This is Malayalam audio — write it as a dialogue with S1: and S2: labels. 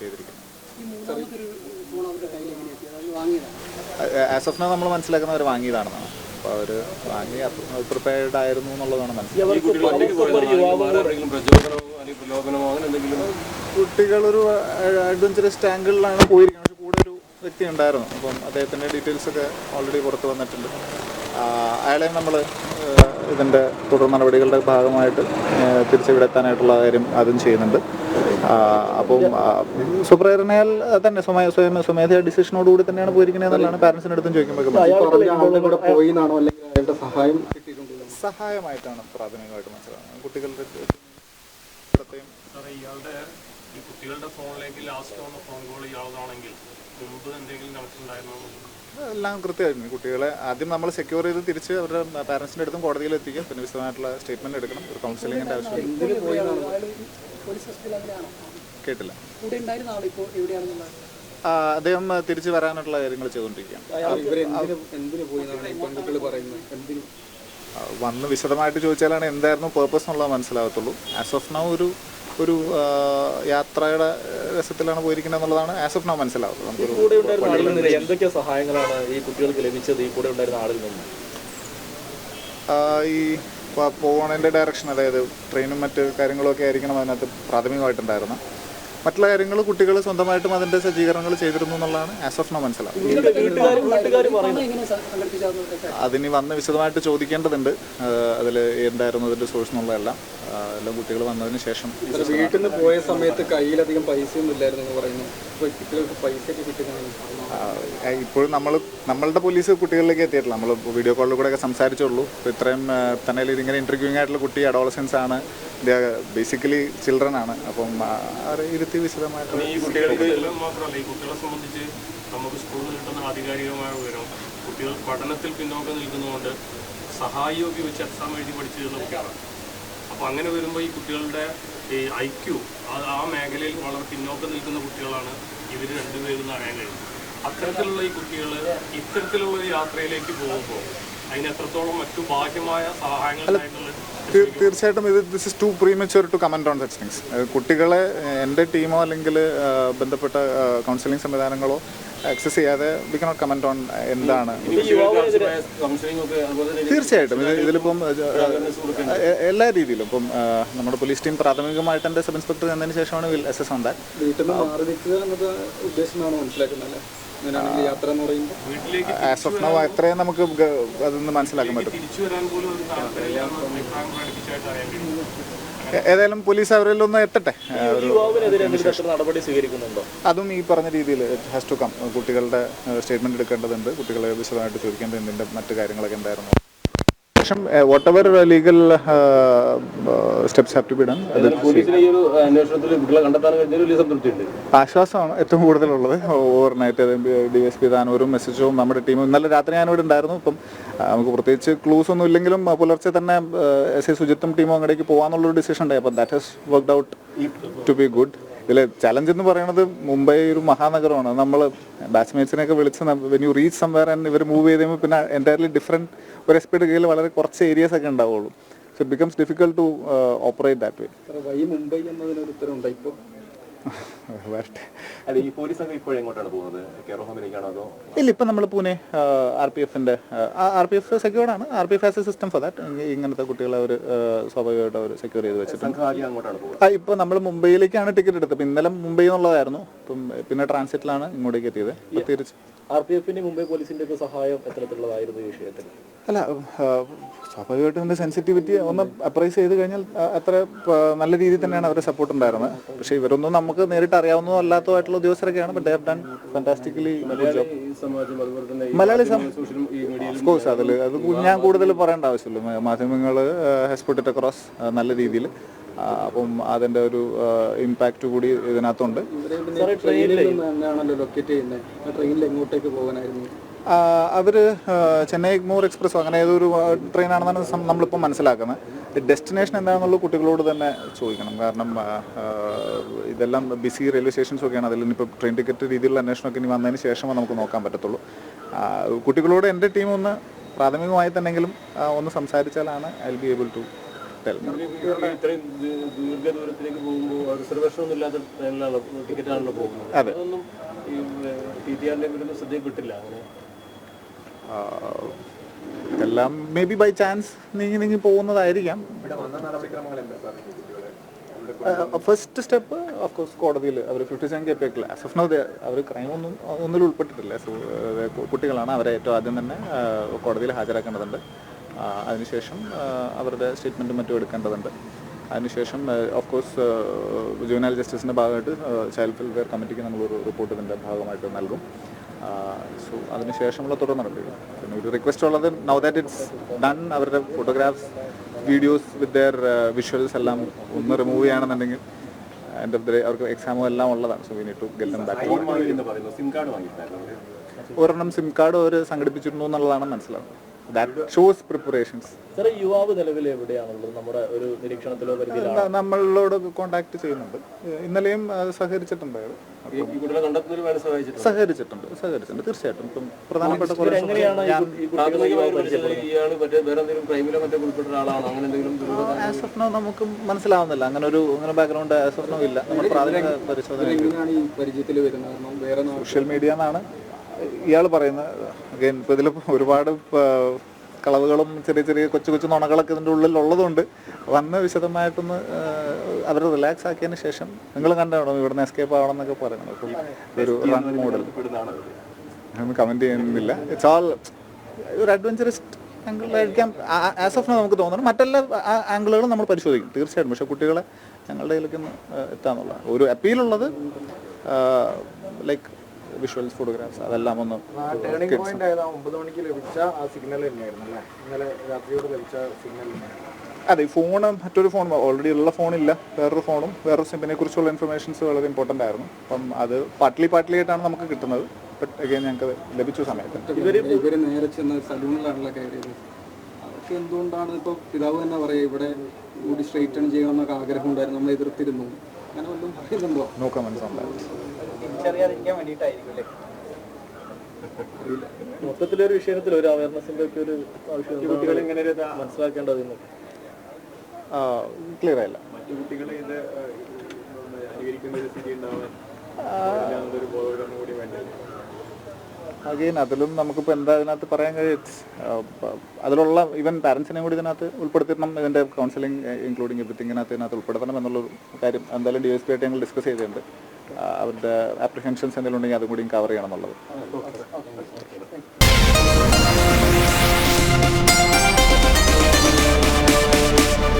S1: ചെയ്തിരിക്കുന്നത്. ആസ് ഓഫ് നോ നമ്മൾ മനസ്സിലാക്കുന്നവർ വാങ്ങിയതാണെന്നാണ്. അപ്പോൾ അവർ വാങ്ങി പ്രിപ്പയർഡ് ആയിരുന്നു എന്നുള്ളതാണ് മനസ്സിലാക്കുന്നത്. കുട്ടികളൊരു അഡ്വഞ്ചറസ് ടാങ്കുകളിലാണ് പോയിരിക്കുന്നത്. പക്ഷേ കൂടെ ഒരു വ്യക്തി ഉണ്ടായിരുന്നു. അപ്പം അദ്ദേഹത്തിന്റെ ഡീറ്റെയിൽസ് ഒക്കെ ഓൾറെഡി പുറത്ത് വന്നിട്ടുണ്ട്. അയാളെ നമ്മൾ ഇതിന്റെ തുടർ നടപടികളുടെ ഭാഗമായിട്ട് തിരിച്ചിവിടെ എത്താനായിട്ടുള്ള കാര്യം അതും ചെയ്യുന്നുണ്ട്. അപ്പം സുപ്രേരണയാൽ തന്നെ സ്വമേ സ്വയം സ്വമേധയാ ഡിസിഷനോടുകൂടി തന്നെയാണ് പോയിരിക്കുന്നത് എന്നുള്ളതാണ് പാരൻസിന്റെ അടുത്തും ചോദിക്കുമ്പോൾ
S2: പറഞ്ഞ ആളുടെ കൂടെ പോയി എന്നാണോ അല്ലെങ്കിൽ അയാളുടെ സഹായം
S1: സഹായമായിട്ടാണ് പ്രാഥമികമായിട്ട് മനസ്സിലാക്കുന്നത് കുട്ടികളുടെ
S3: ഇയാളുടെ ഈ കുട്ടികളുടെ ഫോണിലേക്ക് ലാസ്റ്റ് വന്ന ഫോൺ കോൾ ഇയാളതാണെങ്കിൽ മുമ്പ് എന്തെങ്കിലും കണക്ഷൻ ഉണ്ടായിരുന്നു?
S1: എല്ലാം കൃത്യമായിരുന്നു. കുട്ടികളെ ആദ്യം നമ്മൾ സെക്യൂർ ചെയ്ത് തിരിച്ച് അവരുടെ പാരൻസിന്റെ അടുത്തും കോടതിയിൽ എത്തിക്കുക. പിന്നെ വിശദമായിട്ടുള്ള സ്റ്റേറ്റ്മെന്റ് എടുക്കണം. ഒരു കൗൺസിലിങ്ങിന്റെ ആവശ്യമില്ല കേട്ടില്ല. അദ്ദേഹം തിരിച്ചു തിരിച്ച് വരാനുള്ള കാര്യങ്ങൾ ചെയ്തുകൊണ്ടിരിക്കുകയാണ്. വന്ന് വിശദമായിട്ട് ചോദിച്ചാലാണ് എന്തായിരുന്നു പേർപ്പസ് എന്നുള്ളത് മനസ്സിലാകത്തുള്ളൂ. ആസ് ഓഫ് നൗ ഒരു ഒരു യാത്രയുടെ രസത്തിലാണ് പോയിരിക്കുന്നത് എന്നുള്ളതാണ് ആസ് ഓഫ് നൗ മനസ്സിലാവുന്നത്. നമുക്കൊരു
S4: എന്തൊക്കെ സഹായങ്ങളാണ് ഈ കുട്ടികൾക്ക് ലഭിച്ചത്? ഈ കൂടെ ഉണ്ടായിരുന്ന ആളിൽ നിന്ന്.
S1: ഈ പോകണതിന്റെ ഡയറക്ഷൻ അതായത് ട്രെയിനും മറ്റ് കാര്യങ്ങളൊക്കെ ആയിരിക്കണം അതിനകത്ത് പ്രാഥമികമായിട്ടുണ്ടായിരുന്നത്. മറ്റുള്ള കാര്യങ്ങൾ കുട്ടികൾ സ്വന്തമായിട്ടും അതിന്റെ സജ്ജീകരണങ്ങൾ ചെയ്തിരുന്നു എന്നുള്ളതാണ് ആസ് ഓഫ് നോ മനസ്സിലാവുന്നത്. അതിന് വന്ന് വിശദമായിട്ട് ചോദിക്കേണ്ടതുണ്ട്. അതിൽ എന്തായിരുന്നു അതിന്റെ സോഴ്സ് എന്നുള്ളതെല്ലാം. എല്ലാം കുട്ടികൾ വന്നതിന് ശേഷം
S2: വീട്ടിൽ നിന്ന് പോയ സമയത്ത് കയ്യിലധികം പൈസയൊന്നും ഇല്ലായിരുന്നു എന്ന് പറയുന്നു.
S1: ഇപ്പോഴും നമ്മൾ നമ്മളുടെ പോലീസ് കുട്ടികളിലേക്ക് എത്തിയിട്ടില്ല. നമ്മൾ വീഡിയോ കോളിൽ കൂടെ ഒക്കെ സംസാരിച്ചുള്ളൂ ഇപ്പോൾ ഇത്രയും തന്നെ ഇതിങ്ങനെ ഇന്റർവ്യൂയിങ് ആയിട്ടുള്ള കുട്ടി അഡോളസൻസ് ആണ്. ബേസിക്കലി ചിൽഡ്രൻ ആണ്. അപ്പം അവരെ ഇരുത്തി വിശദമായിട്ട്
S3: ഈ കുട്ടികൾക്ക് എല്ലാം മാത്രമല്ല ഈ കുട്ടികളെ സംബന്ധിച്ച് നമുക്ക് സ്കൂളിൽ കിട്ടുന്ന ആധികാരികമായ വിവരം കുട്ടികൾ പഠനത്തിൽ പിന്നോക്കം നിൽക്കുന്നതുകൊണ്ട് സഹായി വെച്ച് എക്സാം എഴുതി പഠിച്ചു കുട്ടികളാണ്. അപ്പോൾ അങ്ങനെ വരുമ്പോൾ ഈ കുട്ടികളുടെ ഈ ഐ ക്യു ആ മേഖലയിൽ വളരെ പിന്നോക്കം നിൽക്കുന്ന കുട്ടികളാണ് ഇവർ രണ്ടുപേരും അറിയാൻ കഴിയും അത്തരത്തിലുള്ള ഈ കുട്ടികൾ ഇത്തരത്തിലുള്ള ഒരു യാത്രയിലേക്ക് പോകുമ്പോൾ അതിന് എത്രത്തോളം മറ്റു ബാഹ്യമായ സഹായങ്ങൾ
S1: തീർച്ചയായിട്ടും ഇത് this is too premature to comment on such things കുട്ടികളെ എന്റെ ടീമോ അല്ലെങ്കിൽ ബന്ധപ്പെട്ട കൗൺസിലിംഗ് സംവിധാനങ്ങളോ ആക്സസ് ചെയ്യാതെ വി കനോട്ട് കമന്റ് ഓൺ എന്താണ് തീർച്ചയായിട്ടും. ഇത് ഇതിലിപ്പം എല്ലാ രീതിയിലും ഇപ്പം നമ്മുടെ പോലീസ് ടീം പ്രാഥമികമായിട്ട് എന്റെ സബ് ഇൻസ്പെക്ടർ എന്നതിന് ശേഷമാണ് will assess on that as of now എത്രയും നമുക്ക് അതൊന്ന് മനസ്സിലാക്കാൻ പറ്റും. ഏതായാലും പോലീസ് അവരിൽ ഒന്ന് എത്തട്ടെ. അതും ഈ പറഞ്ഞ രീതിയിൽ ഹാസ് ടു കം കുട്ടികളുടെ സ്റ്റേറ്റ്മെന്റ് എടുക്കേണ്ടതുണ്ട്. കുട്ടികളെ വിശദമായിട്ട് ചോദിക്കേണ്ടത് എന്തിന്റെ മറ്റു കാര്യങ്ങളൊക്കെ എന്തായിരുന്നു? ശേഷം whatever legal steps have to be done ആശ്വാസമാണ് ഏറ്റവും കൂടുതലുള്ളത്. Overnight D S P താനൂരും മെസ്സേജും നമ്മുടെ ടീമും ഇന്നലെ രാത്രി ഞാനിവിടെ ഉണ്ടായിരുന്നു. ഇപ്പം നമുക്ക് പ്രത്യേകിച്ച് ക്ലൂസ് ഒന്നും ഇല്ലെങ്കിലും പുലർച്ചെ തന്നെ എസ് ഐ സുജിത്തും ടീമും അങ്ങോട്ടേക്ക് പോകാന്നുള്ളൊരു ഡിസിഷൻ ഉണ്ടായി. അപ്പം that has worked out to be good ഇതിൽ ചലഞ്ച് എന്ന് പറയുന്നത് മുംബൈ ഒരു മഹാനഗരമാണ്. നമ്മൾ ബാച്ച്മേറ്റ്സിനെയൊക്കെ വിളിച്ച് when you reach somewhere and ഇവർ മൂവ് ചെയ്ത് കഴിയുമ്പോൾ പിന്നെ എന്റയർലി ഡിഫറെന്റ് ഒരു എസ്പീഡ് കീഴിൽ വളരെ കുറച്ച് ഏരിയസ് ഒക്കെ ഉണ്ടാവുള്ളൂ. So it becomes difficult to operate that way
S2: Mumbai എന്നതിനൊരു ഉത്തരവുണ്ട്? ഇപ്പോൾ
S3: അല്ല ഈ പോലീസ് ഇപ്പോൾ എങ്ങോട്ടാണ് പോകുന്നത്? കെയർ ഹോമിലേക്കാണോ അതോ?
S1: ഇല്ല ഇപ്പം നമ്മൾ പൂനെ ആർ പി എഫിന്റെ ആർ പി എഫ് സെക്യൂർഡ് ആണ്. R P F as a system for that ഇങ്ങനത്തെ കുട്ടികളെ അവർ സ്വാഭാവികമായിട്ട് അവർ സെക്യൂർ ചെയ്ത് വെച്ചിട്ടുണ്ട്. ഇപ്പം നമ്മൾ മുംബൈയിലേക്കാണ് ടിക്കറ്റ് എടുത്തത്. ഇപ്പം ഇന്നലെ മുംബൈ എന്നുള്ളതായിരുന്നു. ഇപ്പം പിന്നെ ട്രാൻസിറ്റിലാണ് ഇങ്ങോട്ടേക്ക് എത്തിയത്. തിരിച്ച്
S4: ആർ പി എഫിന്റെ മുംബൈ പോലീസിന്റെ ഒക്കെ സഹായം എത്തരത്തിലുള്ളതായിരുന്നു ഈ വിഷയത്തിൽ?
S1: അല്ല സ്വാഭാവികമായിട്ടും എന്റെ സെൻസിറ്റിവിറ്റി ഒന്ന് അപ്രൈസ് ചെയ്ത് കഴിഞ്ഞാൽ അത്ര നല്ല രീതിയിൽ തന്നെയാണ് അവരുടെ സപ്പോർട്ട് ഉണ്ടായിരുന്നത്. പക്ഷേ ഇവരൊന്നും നമുക്ക് നേരിട്ട് അറിയാവുന്നതോ അല്ലാത്തതായിട്ടുള്ള ഉദ്യോഗസ്ഥരൊക്കെയാണ് but they have done fantastically Malayali course അതിൽ അത് ഞാൻ കൂടുതൽ പറയേണ്ട ആവശ്യമില്ല. മാധ്യമങ്ങൾ ഹെസ്പെട്ടിട്ട് അക്രോസ് നല്ല രീതിയിൽ. അപ്പം അതിന്റെ ഒരു ഇമ്പാക്റ്റ് കൂടി ഇതിനകത്തുണ്ട്.
S2: ട്രെയിനിൽ നിന്ന് ലൊക്കേറ്റ് ചെയ്യുന്നത്. ട്രെയിനിൽ എങ്ങോട്ടേക്ക് പോകാനായിരുന്നു?
S1: അവർ ചെന്നൈ എഗ്മോർ എക്സ്പ്രസ്സോ അങ്ങനെ ഏതൊരു ട്രെയിനാണെന്നാണ് ആണെന്നാണ് നമ്മളിപ്പോൾ മനസ്സിലാക്കുന്നത്. ഡെസ്റ്റിനേഷൻ എന്താണെന്നുള്ളത് കുട്ടികളോട് തന്നെ ചോദിക്കണം. കാരണം ഇതെല്ലാം ബിസി റെയിൽവേ സ്റ്റേഷൻസ് ഒക്കെയാണ് അതിൽ ഇനിയിപ്പോൾ ട്രെയിൻ ടിക്കറ്റ് രീതിയിലുള്ള അന്വേഷണമൊക്കെ ഇനി വന്നതിന് ശേഷമേ നമുക്ക് നോക്കാൻ പറ്റത്തുള്ളൂ. കുട്ടികളോട് എന്റെ ടീം ഒന്ന് പ്രാഥമികമായി തന്നെങ്കിലും ഒന്ന് സംസാരിച്ചാലാണ് ഐ ബി ഏബിൾ ടു
S4: ഇത്രയും ദീർഘദൂരത്തിലേക്ക് പോകുമ്പോൾ റിസർവേഷൻ ഒന്നും ഇല്ലാത്ത ട്രെയിനിലാണല്ലോ ടിക്കറ്റാണല്ലോ പോകുന്നത്?
S1: അതെ.
S4: അതൊന്നും ടി ടി അങ്ങനെ
S1: എല്ലാം മേ ബി ബൈ ചാൻസ് നീങ്ങി നീങ്ങി പോകുന്നതായിരിക്കാം. ഫസ്റ്റ് സ്റ്റെപ്പ് ഓഫ്കോഴ്സ് കോടതിയിൽ അവർ fifty seven K P as of now our crime ഒന്നും ഒന്നിൽ ഉൾപ്പെട്ടിട്ടില്ല. കുട്ടികളാണ് അവരെ ഏറ്റവും ആദ്യം തന്നെ കോടതിയിൽ ഹാജരാക്കേണ്ടതുണ്ട്. അതിനുശേഷം അവരുടെ സ്റ്റേറ്റ്മെന്റും മറ്റും എടുക്കേണ്ടതുണ്ട്. അതിനുശേഷം ഓഫ് കോഴ്സ് ജുവനൽ ജസ്റ്റിസിന്റെ ഭാഗമായിട്ട് ചൈൽഡ് വെൽഫെയർ കമ്മിറ്റിക്ക് നമ്മളൊരു റിപ്പോർട്ട് ഇതിന്റെ ഭാഗമായിട്ട് നൽകും. സോ അതിനുശേഷമുള്ള തുടർ നടപടികൾ. പിന്നെ ഒരു റിക്വസ്റ്റ് ഉള്ളത് നൗ ദാറ്റ് ഇറ്റ്സ് ഡൺ അവരുടെ photographs videos with their visuals എല്ലാം ഒന്ന് റിമൂവ് ചെയ്യുകയാണെന്നുണ്ടെങ്കിൽ എന്റെ അവർക്ക് എക്സാമും എല്ലാം ഉള്ളതാണ്. So we need to get them back ഒരെണ്ണം സിം കാർഡ് അവർ സംഘടിപ്പിച്ചിട്ടുണ്ടോ എന്നുള്ളതാണ് മനസ്സിലാവുന്നത്. ദാറ്റ് ഷോസ് പ്രിപ്പറേഷൻസ്
S4: സാറേ യുവാവ് നിലവിൽ എവിടെയാണുള്ളത്? നമ്മുടെ ഒരു നിരീക്ഷണത്തിലോ പരിധിയിലാണോ
S1: നമ്മളോട് കോണ്ടാക്ട് ചെയ്യുന്നുണ്ട്. ഇന്നലെയും സഹകരിച്ചിട്ടുണ്ട് സഹകരിച്ചിട്ടുണ്ട്. സഹകരിച്ചിട്ടുണ്ട്. തീർച്ചയായിട്ടും. ഇപ്പം പ്രധാനപ്പെട്ട ആസ് ഓഫ് നോ നമുക്ക് മനസ്സിലാവുന്നില്ല. അങ്ങനെ ഒരു അങ്ങനെ ബാക്ക്ഗ്രൗണ്ട് ആസ് ഓഫ് നോ ഇല്ല നമ്മൾ പ്രാഥമിക പരിശോധന സോഷ്യൽ മീഡിയ എന്നാണ്. ഇയാൾ പറയുന്ന അഗൈൻ ഇപ്പോൾ ഇതിൽ ഒരുപാട് കളവുകളും ചെറിയ ചെറിയ കൊച്ചു കൊച്ചു നുണകളൊക്കെ ഇതിന്റെ ഉള്ളിൽ ഉള്ളതുകൊണ്ട് വന്ന് വിശദമായിട്ടൊന്ന് അവർ റിലാക്സ് ആക്കിയതിന് ശേഷം നിങ്ങൾ കണ്ടാണോ ഇവിടുന്ന് എസ്കേപ്പ് ആവണം എന്നൊക്കെ പറയുന്നത് ഫുൾ ഒരു റൺ മോഡൽ ഒന്നും കമന്റ് ചെയ്യുന്നില്ല. ഇറ്റ്സ് ഓൾ ഒരു അഡ്വഞ്ചറിസ്റ്റ് ആംഗിളായിരിക്കാം ആസ് ഓഫ് നമുക്ക് തോന്നുന്നു. മറ്റെല്ലാ ആംഗിളുകളും നമ്മൾ പരിശോധിക്കും. തീർച്ചയായിട്ടും. പക്ഷേ കുട്ടികളെ ഞങ്ങളുടെ കയ്യിലേക്ക് ഒന്ന് എത്താന്നുള്ളതാണ്. ഒരു അപ്പീലുള്ളത് ലൈക്ക് വിഷ്വൽസ് ഫോട്ടോഗ്രാഫ്സ് അതെല്ലാം ഒന്ന്
S5: ടേണിംഗ് പോയിന്റ് ആയത് ഒമ്പത് മണിക്ക് ലഭിച്ച ആ സിഗ്നൽ തന്നെയായിരുന്നു അല്ലേ? ഇന്നലെ രാത്രിയോട് ലഭിച്ച സിഗ്നൽ
S1: അതെ ഈ ഫോണ് മറ്റൊരു ഫോൺ ഓൾറെഡി ഉള്ള ഫോണില്ല വേറൊരു ഫോണും വേറൊരു സിമ്പിനെ കുറിച്ചുള്ള ഇൻഫർമേഷൻസ് വളരെ ഇമ്പോർട്ടന്റ് ആയിരുന്നു. അപ്പം അത് പാട്ടിലി പാർട്ട്ലി ആയിട്ടാണ് നമുക്ക് കിട്ടുന്നത്. ബട്ട് അഗൈൻ ഞങ്ങൾക്ക് ലഭിച്ച സമയത്ത്.
S2: ഇവർ നേരെ ചെന്ന് സലൂണിലാണല്ലോ കയറിയത്. അതൊക്കെ എന്തുകൊണ്ടാണ് ഇപ്പൊ പിതാവ് തന്നെ പറയാ ഇവിടെ കൂടി സ്ട്രൈറ്റൺ ചെയ്യണം എന്നൊക്കെ ആഗ്രഹം ഉണ്ടായിരുന്നു. നമ്മൾ എതിർത്തിരുന്നു. അങ്ങനെ വല്ലതും പറയുന്നുണ്ടോ?
S1: നോക്കാം മനസ്സിലാവും
S2: തിരിച്ചറിയാതിരിക്കാൻ വേണ്ടിയിട്ടായിരിക്കും അല്ലേ?
S4: മൊത്തത്തിലൊരു വിഷയത്തിൽ ഒരു അവയർനെസിന്റെ ഒക്കെ ഒരു ആവശ്യം കുട്ടികൾ ഇങ്ങനെ മനസ്സിലാക്കേണ്ടത് ആ
S1: ക്ലിയർ ആയില്ല അഗെയിൻ അതിലും നമുക്കിപ്പോൾ എന്താ ഇതിനകത്ത് പറയാൻ കഴിയും? അതിലുള്ള ഈവൻ പാരൻസിനെയും കൂടി ഇതിനകത്ത് ഉൾപ്പെടുത്തിരണം ഇതിന്റെ കൗൺസിലിംഗ് ഇൻക്ലൂഡിങ് എവറിത്തിങ്ങിനകത്ത് ഇതിനകത്ത് ഉൾപ്പെടുത്തണം എന്നുള്ള കാര്യം എന്തായാലും ഡി എസ് പി ആയിട്ട് ഞങ്ങൾ ഡിസ്കസ് ചെയ്തിട്ടുണ്ട്. അവരുടെ ആപ്ലിക്കൻഷൻസ് എന്തെങ്കിലും ഉണ്ടെങ്കിൽ അതും കൂടി കവർ ചെയ്യണം എന്നുള്ളത്.